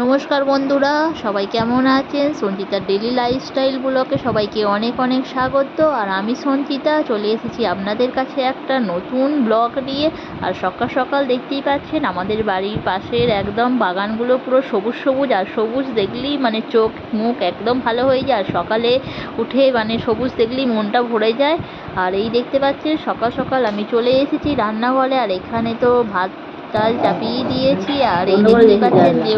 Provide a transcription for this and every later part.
নমস্কার বন্ধুরা, সবাই কেমন আছেন? সঞ্চিতার ডেলি লাইফস্টাইল ব্লগে সবাইকে অনেক অনেক স্বাগত। আর আমি সঞ্চিতা, চলে এসেছি আপনাদের কাছে একটা নতুন ব্লগ নিয়ে। আর সকাল সকাল দেখতেই পাচ্ছেন, আমাদের বাড়ির পাশের একদম বাগানগুলো পুরো সবুজ সবুজ। আর সবুজ দেখলেই মানে চোখ মুখ একদম ভালো হয়ে যায়। আর সকালে উঠে মানে সবুজ দেখলেই মনটা ভরে যায়। আর এই দেখতে পাচ্ছেন, সকাল সকাল আমি চলে এসেছি রান্নাঘরে। আর এখানে তো ভাত, ডাল চাপিয়ে দিয়েছি। আর এই দেখতে পাচ্ছেন যে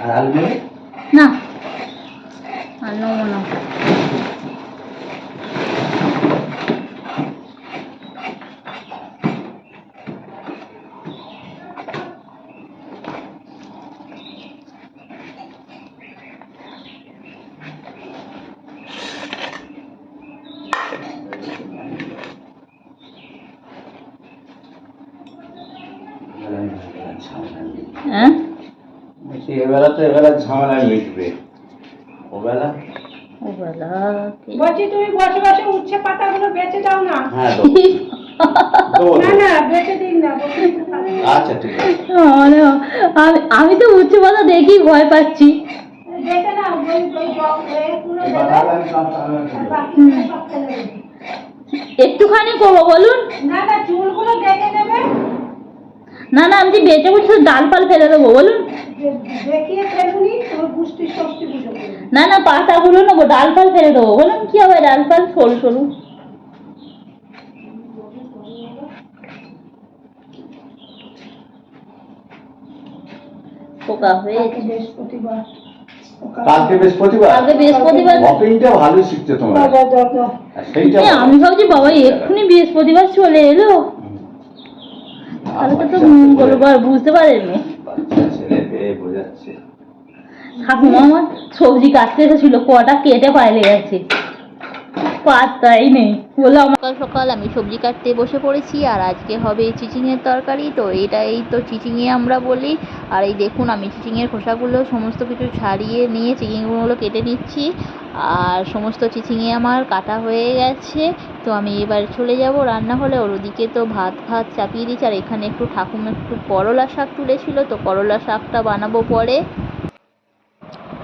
আর আলু নেবে? না হ্যাঁ? এবেলা তো এবেলা ঝামেলা মিটবে। ওবেলা? ওবেলা বলছি তুমি বসে বসে উচ্ছে পাতাগুলো বেঁচে দাও না। হ্যাঁ দেবো। দেবো, না না বেঁচে দিন না বসে একটু খাবে। আচ্ছা ঠিক আছে। আমি আমি তো উচ্চ কথা দেখি ভয় পাচ্ছি। দেখে না। একটুখানি করব বলুন। না না চুলগুলো দেখে না না আমি যে বেঁচে বলছি ডাল ফাল ফেলে দেবো বলুন না না পাতাগুলো নেব ডাল ফাল ফেলে দেবো বলুন কি হবে ডাল ফাল সরু সরু? পোকা হয়েছে। বৃহস্পতিবার। কালকে বৃহস্পতিবার? কালকে বৃহস্পতিবার। অপিংটা ভালো শিখছে তোমরা। বাবা বাবা। আর সেইটা আমি ভাবছি বাবা এক্ষুনি বৃহস্পতিবার চলে এলো। তাহলে তো তো মঙ্গলবার বুঝতে বোঝাচ্ছে। ঠাকুমা আমার সবজি কাটতে এসেছিল কটা কেটে পাইলে গেছে পাত্তাই নেই। বলে সকাল সকাল আমি সবজি কাটতে বসে পড়েছি, আর আজকে হবে চিচিংয়ের তরকারি। তো এটা এই তো চিচিংয়ে আমরা বলি। আর এই দেখুন, আমি চিচিংয়ের খোসাগুলো সমস্ত কিছু ছাড়িয়ে নিয়ে চিচিংগুলো কেটে নিচ্ছি। আর সমস্ত চিচিংয়ে আমার কাটা হয়ে গেছে। তো আমি এবার চলে যাব রান্নাঘরে ওর ওদিকে তো ভাত ভাত চাপিয়ে দিচ্ছি আর এখানে একটু ঠাকুমা একটু করলা শাক তুলেছিল। তো করলা শাকটা বানাবো পরে।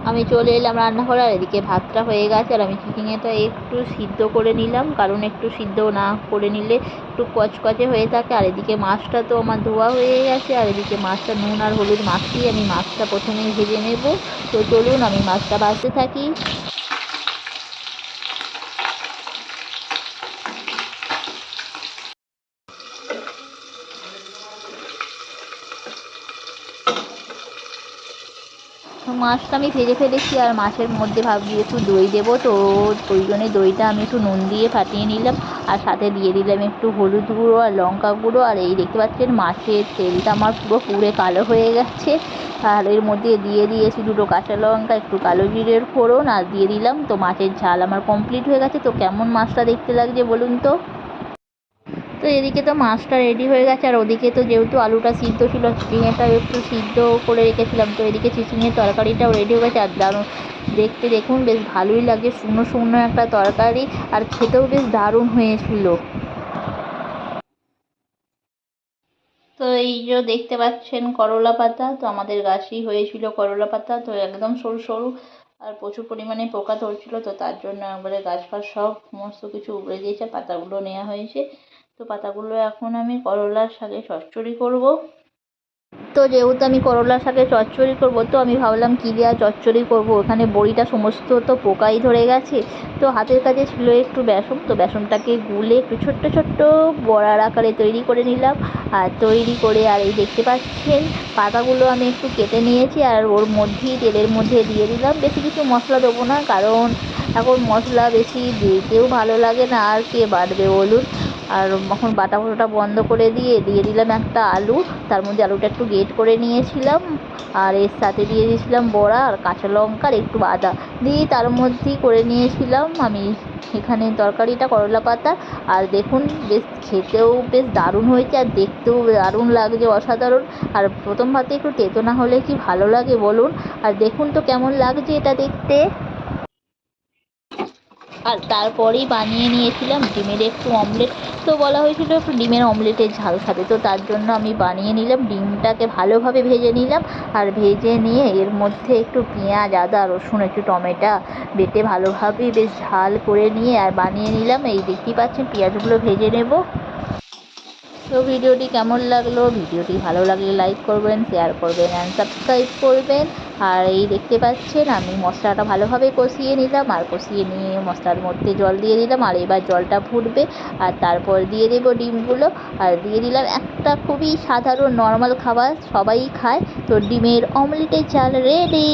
আমি চলে এলাম রান্নাঘরে, আর এদিকে ভাতটা হয়ে গেছে, আর আমি চিকেনটা একটু সিদ্ধ করে নিলাম, কারণ একটু সিদ্ধ না করে নিলে একটু কচকচে হয়ে থাকে। আর এদিকে মাছটা তো আমার ধোয়া হয়ে গেছে, আর এদিকে মাছটা নুন আর হলুদ মাখিয়ে আমি মাছটা প্রথমেই ভেজে নেব। তো চলুন, আমি মাছটা ভাজতে থাকি। মাছটা আমি ভেজে ফেলেছি আর মাছের মধ্যে ভাবছি একটু দই দেবো। তো ওই জন্যে দইটা আমি একটু নুন দিয়ে ফাটিয়ে নিলাম আর সাথে দিয়ে দিলাম একটু হলুদ গুঁড়ো আর লঙ্কা গুঁড়ো। আর এই দেখতে পাচ্ছেন মাছের তেলটা আমার পুরো পুড়ে কালো হয়ে গেছে। আর এর মধ্যে দিয়ে দিয়েছি দুটো কাঁচা লঙ্কা, একটু কালো জিরের ফোড়ন আর দিয়ে দিলাম। তো মাছের ঝাল আমার কমপ্লিট হয়ে গেছে। তো কেমন মাছটা দেখতে লাগছে বলুন তো? তো এদিকে তো মাছটা রেডি হয়ে গেছে, আর ওদিকে তো যেহেতু আলুটা সিদ্ধ ছিল চিচিংয়েটা একটু সিদ্ধ করে রেখেছিলাম, তো এদিকে চিচিংয়ের তরকারিটাও রেডি হয়ে গেছে, আর দারুণ। দেখতে দেখুন, বেশ ভালোই লাগে শুকনো শুকনো একটা তরকারি, আর খেতেও বেশ দারুণ হয়েছিল। তো এই যে দেখতে পাচ্ছেন করলা পাতা, তো আমাদের গাছেই হয়েছিল করলা পাতা, তো একদম সরু সরু, আর প্রচুর পরিমাণে পোকা ধরছিল, তো তার জন্য একবারে গাছ ফাছ সব সমস্ত কিছু উপড়ে দিয়েছে পাতাগুলো নেওয়া হয়েছে। তো পাতাগুলো এখন আমি করলার শাকে চচ্চড়ি করব। তো যেহেতু আমি করলার শাকে চচ্চড়ি করব, তো আমি ভাবলাম কী দেওয়া চচ্চড়ি করব? ওখানে বড়িটা সমস্ত তো পোকাই ধরে গেছে। তো হাতের কাছে ছিল একটু বেসন, তো বেসনটাকে গুলে একটু ছোট্ট ছোট্ট বড়ার আকারে তৈরি করে নিলাম। আর তৈরি করে, আর এই দেখতে পাচ্ছেন, পাতাগুলো আমি একটু কেটে নিয়েছি আর ওর মধ্যেই তেলের মধ্যে দিয়ে দিলাম। বেশি কিছু মশলা দেবো না, কারণ এখন মশলা বেশি দিতেও ভালো লাগে না, আর কে বাটবে বলুন? আর এখন বাটা ফোটা বন্ধ করে দিয়ে দিয়ে দিলাম একটা আলু। তার মধ্যে আলুটা একটু গেট করে নিয়েছিলাম। আর এর সাথে দিয়ে দিয়েছিলাম বড়া আর কাঁচা লঙ্কা আর একটু আদা। দিয়ে তার মধ্যেই করে নিয়েছিলাম আমি এখানে তরকারিটা, করলা পাতা। আর দেখুন, বেশ খেতেও বেশ দারুণ হয়েছে আর দেখতেও দারুণ লাগছে অসাধারণ। আর প্রথম ভাতে একটু তেতো না হলে কি ভালো লাগে বলুন? আর দেখুন তো কেমন লাগছে এটা দেখতে। আর তারপরেই বানিয়ে নিয়েছিলাম ডিমের একটু অমলেট। তো বলা হয়েছিল একটু ডিমের অমলেটের ঝাল খাবে। তো তার জন্য আমি বানিয়ে নিলাম, ডিমটাকে ভালোভাবে ভেজে নিলাম আর ভেজে নিয়ে এর মধ্যে একটু পেঁয়াজ, আদা, রসুন, একটু টমেটো বেটে ভালোভাবে বেশ ঝাল করে নিয়ে আর বানিয়ে নিলাম। এই দেখতেই পাচ্ছেন পেঁয়াজগুলো ভেজে নেব। তো ভিডিওটি কেমন লাগল? ভিডিওটি ভালো লাগলে লাইক করবেন শেয়ার করবেন অ্যান্ড সাবস্ক্রাইব করবেন। আর এই দেখতে পাচ্ছেন, আমি মশলাটা ভালোভাবে কষিয়ে নিলাম, আর কষিয়ে নিয়ে মশলার মধ্যে জল দিয়ে দিলাম। আর এবার জলটা ফুটবে, আর তারপর দিয়ে দেবো ডিমগুলো। আর দিয়ে দিলাম একটা খুবই সাধারণ নর্মাল খাবার, সবাই খায়। তো ডিমের অমলেটের চাল রেডি